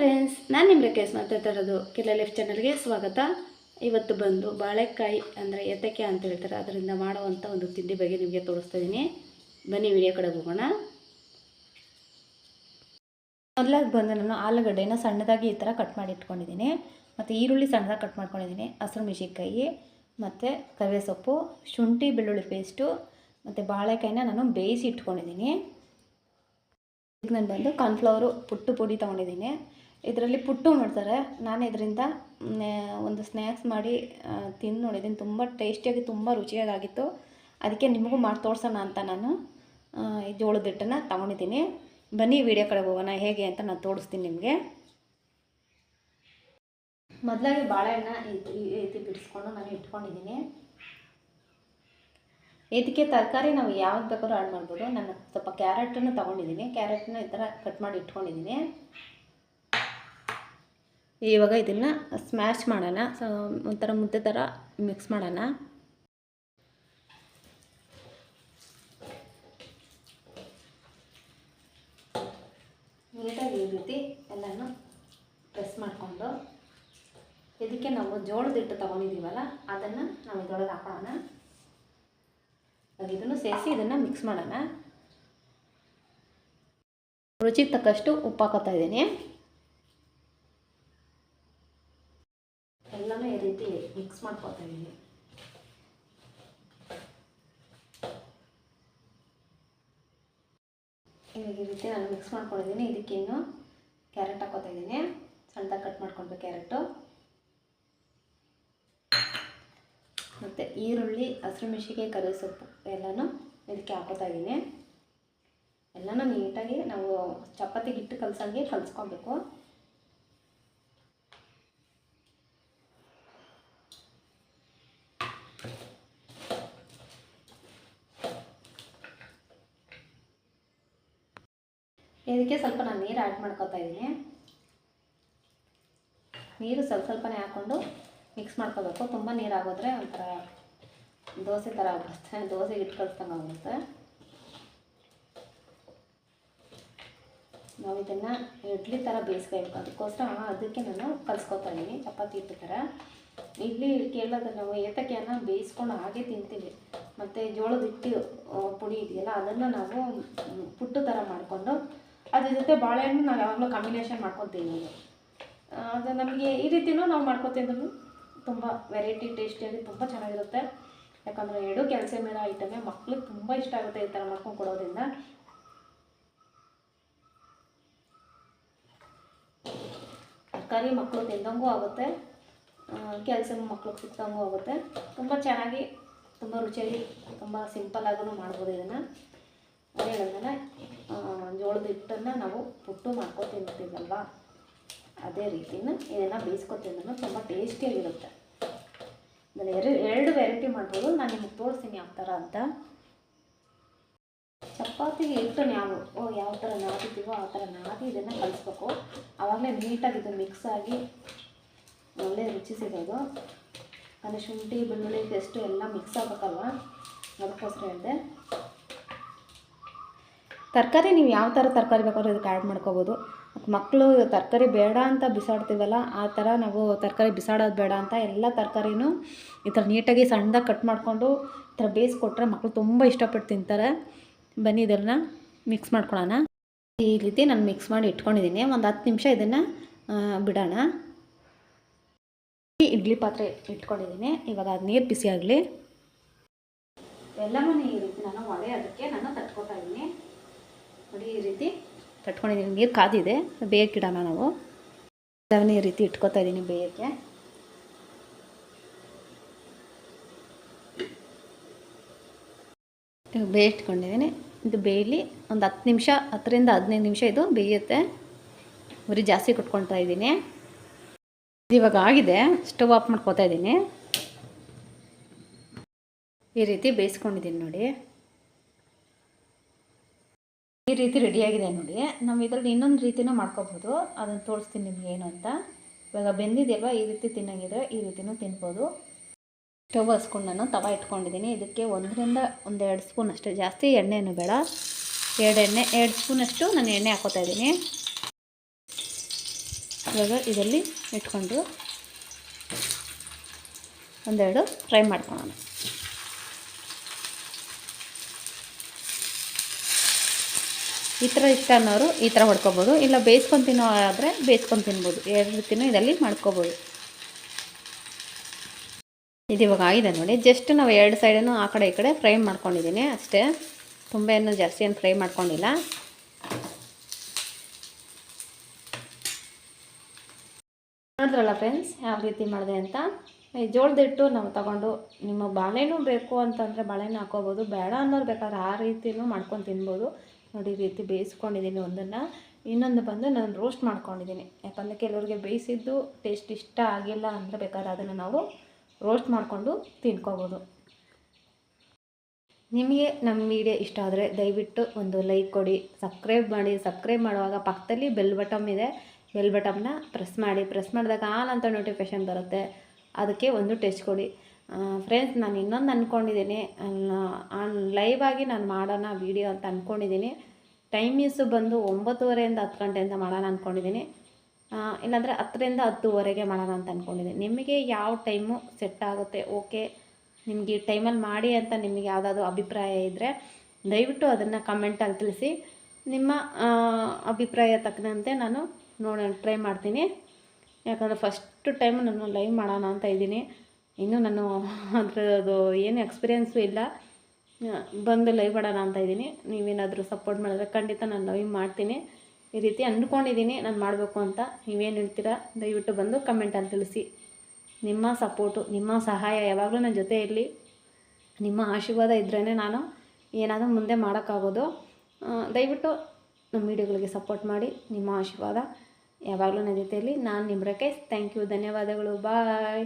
Friends ನಾನು ನಿಮ್ಮ ರೇಖೇಶ್ ಮಾತಾಡ್ತಾ ಇರೋದು ಕಿಲ್ಲ ಲೈಫ್ ಚಾನಲ್ಗೆ ಸ್ವಾಗತ. ಇವತ್ತು ಬಂದು ಬಾಳೆಕಾಯಿ ಅಂದರೆ ಎತ್ತಕ್ಕೆ ಅಂತ ಹೇಳ್ತಾರೆ. ಅದರಿಂದ ಮಾಡುವಂಥ ಒಂದು ತಿಂಡಿ ಬಗ್ಗೆ ನಿಮಗೆ ತೋರಿಸ್ತಾ ಇದ್ದೀನಿ ಬನ್ನಿ ವಿಡಿಯೋ ಕಡೆ ಹೋಗೋಣ. ಮೊದಲಾಗಿ ಬಂದು ನಾನು ಆಲೂಗಡ್ಡೆನ ಸಣ್ಣದಾಗಿ ಈ ಥರ ಕಟ್ ಮಾಡಿ ಇಟ್ಕೊಂಡಿದ್ದೀನಿ. ಮತ್ತು ಈರುಳ್ಳಿ ಸಣ್ಣದಾಗಿ ಕಟ್ ಮಾಡ್ಕೊಂಡಿದ್ದೀನಿ. ಹಸಿರು ಮೆಣಸಿನ್ಕಾಯಿ, ಮತ್ತು ಕರಿವೆ ಸೊಪ್ಪು ಶುಂಠಿ, ಬೆಳ್ಳುಳ್ಳಿ ಪೇಸ್ಟು ಮತ್ತು ಬಾಳೆಕಾಯಿನ ನಾನು ಬೇಯಿಸಿ ಇಟ್ಕೊಂಡಿದ್ದೀನಿ. ಈಗ ನಾನು ಬಂದು ಕಾರ್ನ್ಫ್ಲವರು ಪುಟ್ಟು ಪುಡಿ ತೊಗೊಂಡಿದ್ದೀನಿ. ಇದರಲ್ಲಿ ಪುಟ್ಟು ಮಾಡ್ತಾರೆ ನಾನು ಇದರಿಂದ ಒಂದು ಸ್ನ್ಯಾಕ್ಸ್ ಮಾಡಿ ತಿಂದು ನೋಡಿದ್ದೀನಿ. ತುಂಬ ಟೇಸ್ಟಿಯಾಗಿ, ತುಂಬ ರುಚಿಯಾಗಿತ್ತು ಅದಕ್ಕೆ ನಿಮಗೂ ಮಾಡಿ ತೋರಿಸೋಣ ಅಂತ ನಾನು ಈ ಜೋಳದ ಹಿಟ್ಟನ್ನು ತಗೊಂಡಿದ್ದೀನಿ. ಬನ್ನಿ, ವಿಡಿಯೋ ಕಡೆ ಹೋಗೋಣ, ಹೇಗೆ ಅಂತ ನಾನು ತೋರಿಸ್ತೀನಿ ನಿಮಗೆ. ಮೊದಲಾಗಿ ಬಾಳೆಹಣ್ಣ ಈ ಬಿಡಿಸ್ಕೊಂಡು ನಾನು ಇಟ್ಕೊಂಡಿದ್ದೀನಿ. ಇದಕ್ಕೆ ತರಕಾರಿ ನಾವು ಯಾವ್ದು ಬೇಕಾದ್ರೂ ಆ್ಯಡ್ ಮಾಡ್ಬೋದು. ನಾನು ಸ್ವಲ್ಪ ಕ್ಯಾರೆಟನ್ನು ತೊಗೊಂಡಿದ್ದೀನಿ. ಕ್ಯಾರೆಟ್ನ ಈ ಥರ ಕಟ್ ಮಾಡಿ ಇಟ್ಕೊಂಡಿದ್ದೀನಿ. ಇವಾಗ ಇದನ್ನು ಸ್ಮ್ಯಾಶ್ ಮಾಡೋಣ. ಸೊ ಒಂಥರ ಮುದ್ದೆ ಥರ ಮಿಕ್ಸ್ ಮಾಡೋಣ. ನೀಟಾಗಿ ಈ ರೀತಿ ಎಲ್ಲನೂ ಪ್ರೆಸ್ ಮಾಡಿಕೊಂಡು ಇದಕ್ಕೆ ನಾವು ಜೋಳದ ಹಿಟ್ಟು ತೊಗೊಂಡಿದ್ದೀವಲ್ಲ ಅದನ್ನು ನಾವು ಇದೊಳಗೆ ಹಾಕೋಣ ಇದನ್ನು ಸೇರಿಸಿ ಇದನ್ನು ಮಿಕ್ಸ್ ಮಾಡೋಣ. ರುಚಿಗೆ ತಕ್ಕಷ್ಟು ಉಪ್ಪು ಹಾಕೋತಾ ಇದ್ದೀನಿ. ಎಲ್ಲನೂ ಈ ರೀತಿ ಮಿಕ್ಸ್ ಮಾಡ್ಕೊತಾ ಇದ್ದೀನಿ. ಇವಾಗ ಈ ರೀತಿ ನಾನು ಮಿಕ್ಸ್ ಮಾಡ್ಕೊಂಡಿದ್ದೀನಿ. ಇದಕ್ಕೆ ಇನ್ನು ಕ್ಯಾರೆಟ್ ಹಾಕೋತಾ ಇದ್ದೀನಿ. ಸಣ್ಣದಾಗಿ ಕಟ್ ಮಾಡ್ಕೊಳ್ಬೇಕು ಕ್ಯಾರೆಟು ಮತ್ತು ಈರುಳ್ಳಿ, ಹಸಿರು ಮೆಣಸಿಕಾಯಿ ಕರಿ ಸೊಪ್ಪು ಎಲ್ಲನೂ ಇದಕ್ಕೆ ಹಾಕೋತಾ ಇದ್ದೀನಿ. ಎಲ್ಲನೂ ನೀಟಾಗಿ ನಾವು ಚಪಾತಿಗೆ ಹಿಟ್ಟು ಕಲಸಂಗೆ ಕಲಿಸ್ಕೊಬೇಕು ಇದಕ್ಕೆ ಸ್ವಲ್ಪ ನಾನು ನೀರು ಆ್ಯಡ್ ಮಾಡ್ಕೊತಾ ಇದ್ದೀನಿ. ನೀರು ಸ್ವಲ್ಪ ಸ್ವಲ್ಪನೇ ಹಾಕ್ಕೊಂಡು ಮಿಕ್ಸ್ ಮಾಡ್ಕೋಬೇಕು. ತುಂಬ ನೀರು ಆಗೋದ್ರೆ ಒಂಥರ ದೋಸೆ ಥರ ಆಗ್ಬಿಡುತ್ತೆ. ದೋಸೆ ಇಟ್ಟು ಕಲಿಸ್ದಂಗೆ ಆಗುತ್ತೆ ನಾವು ಇದನ್ನು ಇಡ್ಲಿ ಥರ ಬೇಯಿಸ್ಕೋಬೇಕು ಅದಕ್ಕೋಸ್ಕರ ಅದಕ್ಕೆ ನಾನು ಕಲಿಸ್ಕೊತಾ ಇದ್ದೀನಿ. ಚಪಾತಿ ಹಿಟ್ಟು ಥರ ಇಡ್ಲಿ ಕೇಳೋದು ನಾವು ಏತಕ್ಕೆಯನ್ನು ಬೇಯಿಸ್ಕೊಂಡು ಹಾಗೆ ತಿಂತೀವಿ. ಮತ್ತು ಜೋಳದ ಹಿಟ್ಟು ಪುಡಿ ಇದೆಯಲ್ಲ, ಅದನ್ನು ನಾವು ಪುಟ್ಟು ಥರ ಮಾಡಿಕೊಂಡು ಅದ್ರ ಜೊತೆ ಬಾಳೆಹಣ್ಣು ನಾವು ಯಾವಾಗಲೂ ಕಾಂಬಿನೇಷನ್ ಮಾಡ್ಕೊತೀವಿ ಅದು ನಮಗೆ ಈ ರೀತಿಯೂ ನಾವು ಮಾಡ್ಕೊತಿದ್ರು ತುಂಬ ವೆರೈಟಿ ಟೇಸ್ಟಿಯಾಗಿ ತುಂಬ ಚೆನ್ನಾಗಿರುತ್ತೆ. ಯಾಕಂದರೆ ಎರಡು ಕೆಲಸ ಇರೋ ಐಟಮೇ ಮಕ್ಳಿಗೆ ತುಂಬ ಇಷ್ಟ ಆಗುತ್ತೆ ಈ ಥರ ಮಾಡ್ಕೊಂಡು ಕೊಡೋದ್ರಿಂದ. ತರಕಾರಿ ಮಕ್ಕಳು ತಿಂದಂಗೂ ಆಗುತ್ತೆ. ಕೆಲಸ ಮಕ್ಳಿಗೆ ಸಿಕ್ತಂಗೂ ಆಗುತ್ತೆ. ತುಂಬ ಚೆನ್ನಾಗಿ, ತುಂಬ ರುಚಿಯಾಗಿ, ತುಂಬ ಸಿಂಪಲ್ಲಾಗೂ ಮಾಡ್ಬೋದು ಇದನ್ನು. ಅದೇ ಹೇಳಿದ್ರೆ ಜೋಳದ ಹಿಟ್ಟನ್ನು ನಾವು ಪುಟ್ಟು ಮಾಡ್ಕೊ ತಿಂತೀವಲ್ವ? ಅದೇ ರೀತಿನ ಇದನ್ನು ಬೇಯಿಸ್ಕೊತಿದ್ರು ತುಂಬ ಟೇಸ್ಟಿಯಾಗಿರುತ್ತೆ. ಆಮೇಲೆ ಎರಡು ಎರಡು ವೆರೈಟಿ ಮಾಡ್ಬೋದು. ನಾನು ನಿಮಗೆ ತೋರಿಸ್ತೀನಿ ಯಾವ ಥರ ಅಂತ. ಚಪಾತಿಗೆ ಹಿಟ್ಟು ನಾವು, ಓ, ಯಾವ ಥರ ನಾದಿದ್ದೀವೋ ಆ ಥರ ನಾದಿ ಇದನ್ನು ಕಲಿಸ್ಬೇಕು. ಆವಾಗಲೇ ನೀಟಾಗಿ ಇದು ಮಿಕ್ಸ್ ಆಗಿ ಒಳ್ಳೆ ರುಚಿ ಸಿಗೋದು. ಅಂದರೆ ಶುಂಠಿ, ಬೆಳ್ಳುಳ್ಳಿ, ಪೇಸ್ಟು ಎಲ್ಲ ಮಿಕ್ಸ್ ಆಗಬೇಕಲ್ವ? ಅದಕ್ಕೋಸ್ಕರ ಹೇಳಿದೆ. ತರಕಾರಿ ನೀವು ಯಾವ ಥರ ತರಕಾರಿ ಬೇಕಾದ್ರೂ ಇದಕ್ಕೆ ಆ್ಯಡ್ ಮಾಡ್ಕೋಬೋದು. ಮತ್ತು ಮಕ್ಕಳು ತರಕಾರಿ ಬೇಡ ಅಂತ ಬಿಸಾಡ್ತೀವಲ್ಲ, ಆ ಥರ ನಾವು ತರಕಾರಿ ಬಿಸಾಡೋದು ಬೇಡ ಅಂತ ಎಲ್ಲ ತರಕಾರಿನೂ ಈ ಥರ ನೀಟಾಗಿ ಸಣ್ಣದಾಗಿ ಕಟ್ ಮಾಡಿಕೊಂಡು ಈ ಥರ ಬೇಯಿಸ್ಕೊಟ್ರೆ ಮಕ್ಕಳು ತುಂಬ ಇಷ್ಟಪಟ್ಟು ತಿಂತಾರೆ. ಬನ್ನಿ ಇದನ್ನು ಮಿಕ್ಸ್ ಮಾಡ್ಕೊಳ್ಳೋಣ. ಈ ರೀತಿ ನಾನು ಮಿಕ್ಸ್ ಮಾಡಿ ಇಟ್ಕೊಂಡಿದ್ದೀನಿ. ಒಂದು ಹತ್ತು ನಿಮಿಷ ಇದನ್ನು ಬಿಡೋಣ. ಇಡ್ಲಿ ಪಾತ್ರೆ ಇಟ್ಕೊಂಡಿದ್ದೀನಿ. ಇವಾಗ ಅದು ನೀರು ಬಿಸಿ ಆಗಲಿ. ಎಲ್ಲನೂ ಈ ರೀತಿ ನಾನು ಒಡೆ ಅದಕ್ಕೆ ನಾನು ತಟ್ಕೊತಾ ಇದ್ದೀನಿ. ನೋಡಿ ಈ ರೀತಿ ಕಟ್ಕೊಂಡಿದ್ದೀನಿ ನೀರು ಕಾದಿದೆ. ಬೇಯಕ್ಕಿಡೋಣ ನಾವು. ಈ ರೀತಿ ಇಟ್ಕೊತಾ ಇದ್ದೀನಿ ಬೇಯಕ್ಕೆ. ಬೇಯ ಇಟ್ಕೊಂಡಿದ್ದೀನಿ. ಇದು ಬೇಯಲಿ ಒಂದು ಹತ್ತು ನಿಮಿಷ, ಹತ್ತರಿಂದ ಹದಿನೈದು ನಿಮಿಷ ಇದು ಬೇಯುತ್ತೆ. ಉರಿ ಜಾಸ್ತಿ ಕೊಟ್ಕೊಳ್ತಾ ಇದ್ದೀನಿ. ಇದು ಇವಾಗ ಆಗಿದೆ. ಸ್ಟವ್ ಆಫ್ ಮಾಡ್ಕೊತಾ ಇದ್ದೀನಿ. ಈ ರೀತಿ ಬೇಯಿಸ್ಕೊಂಡಿದ್ದೀನಿ ನೋಡಿ. ಈ ರೀತಿ ರೆಡಿಯಾಗಿದೆ ನೋಡಿ. ನಾವು ಇದರಲ್ಲಿ ಇನ್ನೊಂದು ರೀತಿನೂ ಮಾಡ್ಕೋಬೋದು. ಅದನ್ನು ತೋರಿಸ್ತೀನಿ ನಿಮ್ಗೆ ಏನು ಅಂತ. ಇವಾಗ ಬೆಂದಿದೆಯಲ್ವ? ಈ ರೀತಿ ತಿನ್ನಂಗಿದ್ರೆ ಈ ರೀತಿನೂ ತಿನ್ಬೋದು. ಸ್ಟವ್ ಹಸ್ಕೊಂಡು ನಾನು ತವ ಇಟ್ಕೊಂಡಿದ್ದೀನಿ. ಇದಕ್ಕೆ ಒಂದರಿಂದ ಒಂದು ಎರಡು ಸ್ಪೂನ್ ಅಷ್ಟೇ. ಜಾಸ್ತಿ ಎಣ್ಣೆನೂ ಬೇಡ. ಎರಡು ಎಣ್ಣೆ, ಎರಡು ಸ್ಪೂನಷ್ಟು ನಾನು ಎಣ್ಣೆ ಹಾಕೋತಾ ಇದ್ದೀನಿ. ಇವಾಗ ಇದರಲ್ಲಿ ಇಟ್ಕೊಂಡು ಒಂದೆರಡು ಫ್ರೈ ಮಾಡ್ಕೊಳ್ಳೋಣ. ಈ ಥರ ಇಷ್ಟ ಅನ್ನೋರು ಈ ಥರ ಹೊಡ್ಕೊಬೋದು. ಇಲ್ಲ ಬೇಯಿಸ್ಕೊಂಡು ತಿನ್ನೋ ಆದರೆ ಬೇಯಿಸ್ಕೊಂಡು ತಿನ್ಬೋದು. ಎರಡು ರೀತಿನೂ ಇದರಲ್ಲಿ ಮಾಡ್ಕೋಬೋದು. ಇದು ಇವಾಗ ಆಗಿದೆ ನೋಡಿ. ಜಸ್ಟ್ ನಾವು ಎರಡು ಸೈಡನ್ನು ಆ ಕಡೆ ಈ ಕಡೆ ಫ್ರೈ ಮಾಡ್ಕೊಂಡಿದ್ದೀನಿ ಅಷ್ಟೇ. ತುಂಬ ಏನು ಜಾಸ್ತಿ ಏನು ಫ್ರೈ ಮಾಡ್ಕೊಂಡಿಲ್ಲ. ನೋಡಿದ್ರಲ್ಲ ಫ್ರೆಂಡ್ಸ್ ಯಾವ ರೀತಿ ಮಾಡಿದೆ ಅಂತ? ಈ ಜೋಳದಿಟ್ಟು ನಾವು ತಗೊಂಡು ನಿಮ್ಮ ಬಾಳೆನೂ ಬೇಕು ಅಂತಂದರೆ ಬಾಳೆನೂ ಹಾಕೋಬೋದು ಬೇಡ ಅನ್ನೋರು ಬೇಕಾದ್ರೆ ಆ ರೀತಿಯೂ ಮಾಡ್ಕೊಂಡು ತಿನ್ಬೋದು. ನೋಡಿ ರೀತಿ ಬೇಯಿಸ್ಕೊಂಡಿದ್ದೀನಿ ಒಂದನ್ನು. ಇನ್ನೊಂದು ಬಂದು ನಾನು ರೋಸ್ಟ್ ಮಾಡ್ಕೊಂಡಿದ್ದೀನಿ. ಯಾಕಂದರೆ ಕೆಲವರಿಗೆ ಬೇಯಿಸಿದ್ದು ಟೇಸ್ಟ್ ಇಷ್ಟ ಆಗಿಲ್ಲ ಅಂದರೆ ಬೇಕಾದ್ರೆ ಅದನ್ನು ನಾವು ರೋಸ್ಟ್ ಮಾಡಿಕೊಂಡು ತಿನ್ಕೋಬೋದು. ನಿಮಗೆ ನಮ್ಮ ವಿಡಿಯೋ ಇಷ್ಟ ಆದರೆ ದಯವಿಟ್ಟು ಒಂದು ಲೈಕ್ ಕೊಡಿ ಸಬ್ಸ್ಕ್ರೈಬ್ ಮಾಡಿ. ಸಬ್ಸ್ಕ್ರೈಬ್ ಮಾಡುವಾಗ ಪಕ್ಕದಲ್ಲಿ ಬೆಲ್ ಬಟಮ್ ಇದೆ. ಬೆಲ್ ಬಟಮ್ನ ಪ್ರೆಸ್ ಮಾಡಿ. ಪ್ರೆಸ್ ಮಾಡಿದಾಗ ಆನ್ ಅಂತ ನೋಟಿಫಿಕೇಷನ್ ಬರುತ್ತೆ. ಅದಕ್ಕೆ ಒಂದು ಟೆಸ್ಟ್ ಕೊಡಿ. ಫ್ರೆಂಡ್ಸ್ ನಾನು ಇನ್ನೊಂದು ಅಂದ್ಕೊಂಡಿದ್ದೀನಿ ಆನ್ ಲೈವ್ ಆಗಿ ನಾನು ಮಾಡೋಣ ವೀಡಿಯೋ ಅಂತ ಅಂದ್ಕೊಂಡಿದ್ದೀನಿ ಟೈಮಿಂಗ್ಸು ಬಂದು ಒಂಬತ್ತುವರೆಯಿಂದ ಹತ್ತು ಗಂಟೆಯಿಂದ ಮಾಡೋಣ ಅಂದ್ಕೊಂಡಿದ್ದೀನಿ ಇಲ್ಲಾಂದರೆ ಹತ್ತರಿಂದ ಹತ್ತುವರೆಗೆ ಮಾಡೋಣ ಅಂತ ಅಂದ್ಕೊಂಡಿದ್ದೀನಿ ನಿಮಗೆ ಯಾವ ಟೈಮು ಸೆಟ್ ಆಗುತ್ತೆ? ಓಕೆ ನಿಮಗೆ ಈ ಟೈಮಲ್ಲಿ ಮಾಡಿ ಅಂತ ನಿಮಗೆ ಯಾವುದಾದ್ರು ಅಭಿಪ್ರಾಯ ಇದ್ದರೆ ದಯವಿಟ್ಟು ಅದನ್ನು ಕಮೆಂಟಲ್ಲಿ ತಿಳಿಸಿ. ನಿಮ್ಮ ಅಭಿಪ್ರಾಯ ತಕ್ಕಂತೆ ನಾನು ನೋಡೋಣ ಟ್ರೈ ಮಾಡ್ತೀನಿ. ಯಾಕಂದರೆ ಫಸ್ಟು ಟೈಮ್ ನಾನು ಲೈವ್ ಮಾಡೋಣ ಅಂತ ಇದ್ದೀನಿ. ಇನ್ನೂ ನಾನು ಅದರದು ಏನು ಎಕ್ಸ್ಪೀರಿಯೆನ್ಸು ಇಲ್ಲ. ಬಂದು ಲೈವ್ ಮಾಡೋಣ ಅಂತ ಇದ್ದೀನಿ. ನೀವೇನಾದರೂ ಸಪೋರ್ಟ್ ಮಾಡಿದ್ರೆ ಖಂಡಿತ ನಾನು ಲೈವ್ ಮಾಡ್ತೀನಿ. ಈ ರೀತಿ ಅಂದ್ಕೊಂಡಿದ್ದೀನಿ ನಾನು ಮಾಡಬೇಕು ಅಂತ. ನೀವೇನು ಹೇಳ್ತೀರಾ? ದಯವಿಟ್ಟು ಬಂದು ಕಮೆಂಟಲ್ಲಿ ತಿಳಿಸಿ. ನಿಮ್ಮ ಸಪೋರ್ಟು ನಿಮ್ಮ ಸಹಾಯ ಯಾವಾಗಲೂ ನನ್ನ ಜೊತೆ ಇರಲಿ. ನಿಮ್ಮ ಆಶೀರ್ವಾದ ಇದ್ರೇ ನಾನು ಏನಾದರೂ ಮುಂದೆ ಮಾಡೋಕ್ಕಾಗೋದು. ದಯವಿಟ್ಟು ನಮ್ಮ ವೀಡಿಯೋಗಳಿಗೆ ಸಪೋರ್ಟ್ ಮಾಡಿ. ನಿಮ್ಮ ಆಶೀರ್ವಾದ ಯಾವಾಗಲೂ ನನ್ನ ಜೊತೆಯಲ್ಲಿ ನಾನು ನಿಮ್ಮ ರಕೇಶ್ ಥ್ಯಾಂಕ್ ಯು ಧನ್ಯವಾದಗಳು. ಬಾಯ್